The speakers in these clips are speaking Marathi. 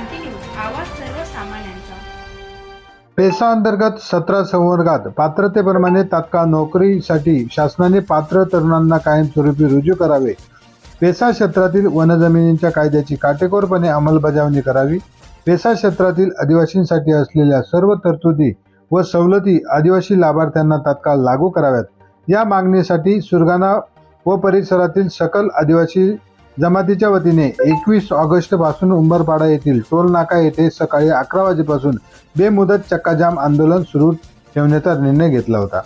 क्रांती न्यूज आवाज सर्वसामान्यांचा. पेसा अंतर्गत सतरा संवर्गात पात्रतेप्रमाणे तात्काळ नोकरीसाठी शासनाने पात्र तरुणांना कायमस्वरूपी रुजू करावे. पेसा क्षेत्रातील वनजमिनींच्या कायद्याची काटेकोरपणे अंमलबजावणी करावी. पेसा क्षेत्रातील आदिवासींसाठी असलेल्या सर्व तरतुदी व सवलती आदिवासी लाभार्थ्यांना तात्काळ लागू कराव्यात. या मागणीसाठी सुरगाणा व परिसरातील सकल आदिवासी जमातीच्या वतीने एकवीस ऑगस्टपासून उंबरपाडा येथील टोल नाका येथे सकाळी अकरा वाजेपासून बेमुदत चक्काजाम आंदोलन सुरू ठेवण्याचा निर्णय घेतला होता.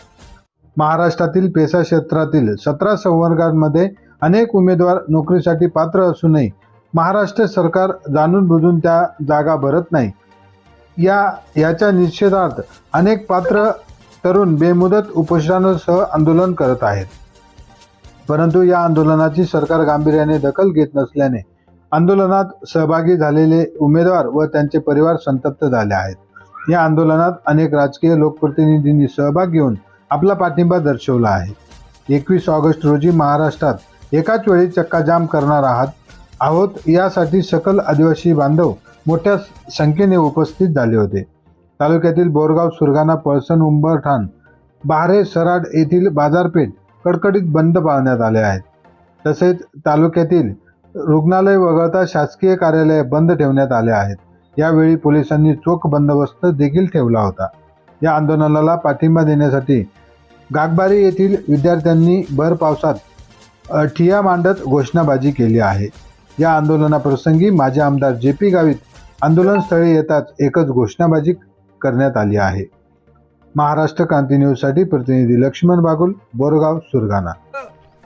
महाराष्ट्रातील पेसा क्षेत्रातील सतरा संवर्गांमध्ये अनेक उमेदवार नोकरीसाठी पात्र असूनही महाराष्ट्र सरकार जाणून बुजून त्या जागा भरत नाही. या याच्या निषेधार्थ अनेक पात्र तरुण बेमुदत उपोषणासह आंदोलन करत आहेत. परंतु या आंदोलनाची सरकार गांभीर्याने दखल घेत नसल्याने आंदोलनात सहभागी झालेले उमेदवार व त्यांचे परिवार संतप्त झाले आहेत. या आंदोलनात अनेक राजकीय लोकप्रतिनिधींनी सहभाग घेऊन आपला पाठिंबा दर्शवला आहे. एकवीस ऑगस्ट रोजी महाराष्ट्रात एकाच वेळी चक्काजाम करणार आहात आहोत यासाठी सकल आदिवासी बांधव मोठ्या संख्येने उपस्थित झाले होते. तालुक्यातील बोरगाव सुरगाणा पळसण उंबरठाण बहारे सराड येथील बाजारपेठ कडकडीत बंद पाळण्यात आले आहेत. तसेच तालुक्यातील रुग्णालय वगळता शासकीय कार्यालय बंद ठेवण्यात आले आहेत. यावेळी पोलिसांनी चोख बंदोबस्त देखील ठेवला होता. या आंदोलनाला पाठिंबा देण्यासाठी गागबारी येथील विद्यार्थ्यांनी भर पावसात ठिया मांडत घोषणाबाजी केली आहे. या आंदोलनाप्रसंगी माजी आमदार जे पी गावित आंदोलनस्थळी येताच एकच घोषणाबाजी करण्यात आली आहे. महाराष्ट्र क्रांती न्यूजसाठी प्रतिनिधी लक्ष्मण बागुल बोरगाव सुरगाणा.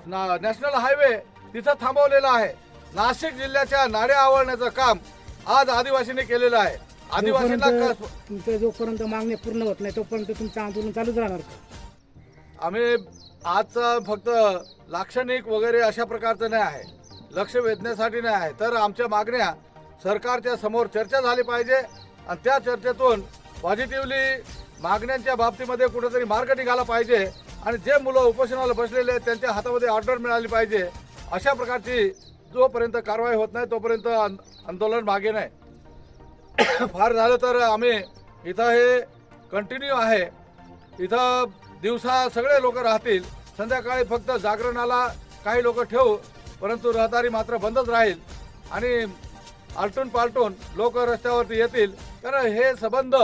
ना- नॅशनल हायवे तिथं थांबवलेला आहे. नाशिक जिल्ह्याच्या नाड्या आवळण्याचं काम आज आदिवासींनी केलेलं आहे. आदिवासींना तुमच्या जोपर्यंत मागणी पूर्ण होत नाही तोपर्यंत तुमचं आंदोलन चालूच राहणार का? आम्ही आजचं फक्त लाक्षणिक वगैरे अशा प्रकारचं नाही आहे. लक्ष वेधण्यासाठी नाही आहे. तर आमच्या मागण्या सरकारच्या समोर चर्चा झाली पाहिजे. आणि त्या चर्चेतून पॉझिटिव्हली मागण्यांच्या बाबतीमध्ये कुठेतरी मार्ग निघाला पाहिजे आणि जे मुलं उपोषणाला बसलेले आहेत त्यांच्या हातामध्ये ऑर्डर मिळाली पाहिजे अशा प्रकारची जोपर्यंत कारवाई होत नाही तोपर्यंत आंदोलन मागे नाही. फार झालं तर आम्ही इथं हे कंटिन्यू आहे. इथं दिवसा सगळे लोक राहतील संध्याकाळी फक्त जागरणाला काही लोक ठेवू परंतु रहदारी मात्र बंदच राहील. आणि आलटून पालटून लोक रस्त्यावरती येतील कारण हे संबंध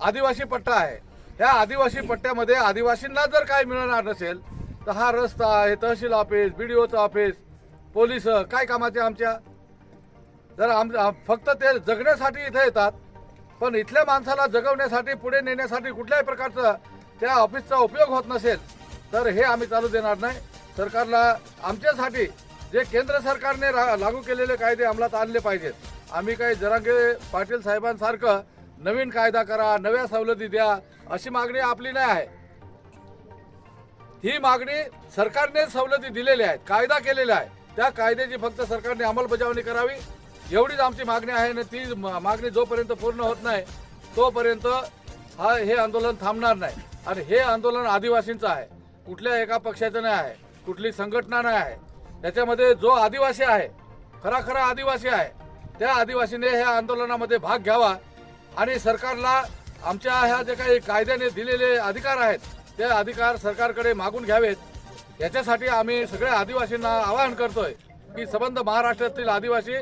आदिवासी पट्टा आहे. या आदिवासी पट्ट्यामध्ये आदिवासींना जर काय मिळणार नसेल तर हा रस्ता हे तहसील ऑफिस बी डी ओचं ऑफिस पोलीस काय कामाचे आमच्या? जर आम फक्त ते जगण्यासाठी इथे येतात पण इथल्या माणसाला जगवण्यासाठी पुढे नेण्यासाठी कुठल्याही प्रकारचं त्या ऑफिसचा उपयोग होत नसेल तर हे आम्ही चालू देणार नाही. सरकारला आमच्यासाठी जे केंद्र सरकारने रा- लागू केलेले कायदे अंमलात आणले पाहिजेत. आम्ही काही जरांगे पाटील साहेबांसारखं नवीन कायदा करा नव्या सवलती द्या अशी मागणी आपली नाही आहे. ही मागणी सरकारने सवलती दिलेल्या आहेत कायदा केलेला आहे त्या कायद्याची फक्त सरकारने अंमलबजावणी करावी. एवढीच आमची मागणी आहे आणि ती मागणी जोपर्यंत पूर्ण होत नाही तोपर्यंत हा हे आंदोलन थांबणार नाही. आणि हे आंदोलन आदिवासींचं आहे. कुठल्या एका पक्षाचं नाही आहे. कुठली संघटना नाही आहे. त्याच्यामध्ये जो आदिवासी आहे खरा खरा आदिवासी आहे त्या आदिवासीने ह्या आंदोलनामध्ये भाग घ्यावा. आणि सरकारला आमच्या ह्या जे काही कायद्याने दिलेले अधिकार आहेत ते अधिकार सरकारकडे मागून घ्यावेत. याच्यासाठी आम्ही सगळ्या आदिवासींना आवाहन करतोय की संबंध महाराष्ट्रातील आदिवासी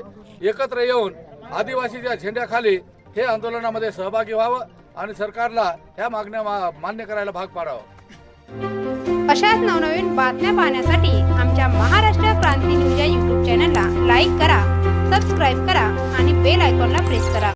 एकत्र येऊन आदिवासीच्या झेंड्याखाली हे आंदोलनामध्ये सहभागी व्हावं आणि सरकारला ह्या मागण्या मा- मान्य करायला भाग पाडावं. अशाच नवनवीन बातम्या पाहण्यासाठी आमच्या महाराष्ट्र क्रांती न्यूज या यूट्यूब चॅनलला लाईक करा सबस्क्राईब करा आणि बेल आयकॉनला प्रेस करा.